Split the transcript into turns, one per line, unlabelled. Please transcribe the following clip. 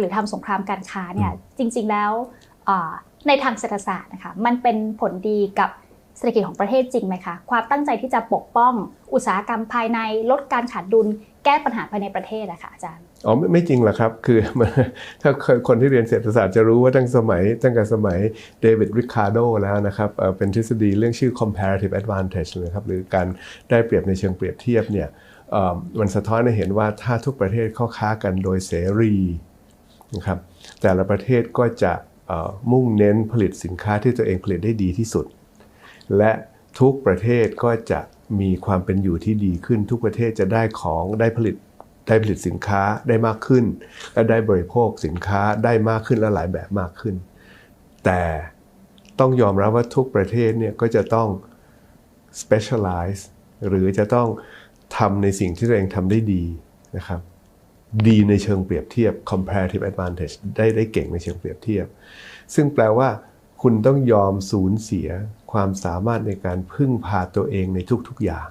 หรือทำสงครามการค้าเนี่ยจริงๆแล้วอ่าในทางเศรษฐศาสตร์นะคะมันเป็นผลดีกับเศรษฐกิจของประเทศจริงไหมคะความตั้งใจที่จะปกป้องอุตสาหกรรมภายในลดการขาดดุลแก้ปัญหาภายในประเทศอะค่ะอาจารย์
อ๋อไม่ไม่จริงหรอกครับ คือมันถ้าคนที่เรียนเศรษฐศาสตร์จะรู้ว่าตั้งสมัยตั้งแต่สมัยเดวิดริคาร์โดแล้วนะครับเอ่อเป็นทฤษฎีเรื่องชื่อ comparative advantage นะครับหรือการได้เปรียบในเชิงเปรียบเทียบเนี่ยเอ่อมันสะท้อนให้เห็นว่าถ้าทุกประเทศเข้าค้ากันโดยเสรี นะครับแต่ละประเทศก็จะมุ่งเน้นผลิตสินค้าที่ตัวเองผลิตได้ดีที่สุด และทุกประเทศก็จะมีความเป็นอยู่ที่ดีขึ้น ทุกประเทศจะได้ของได้ผลิตได้ผลิตสินค้าได้มากขึ้น และได้บริโภคสินค้าได้มากขึ้นและหลายแบบมากขึ้น แต่ต้องยอมรับว่าทุกประเทศเนี่ยก็จะต้อง specialize หรือจะต้องทำในสิ่งที่ตัวเองทำได้ดีนะครับ ดีในเชิงเปรียบเทียบ comparative advantage ได้ได้เก่งในเชิงเปรียบเทียบ ซึ่งแปลว่าคุณต้องยอมสูญเสียความสามารถในการพึ่งพาตัวเองในทุกๆอย่าง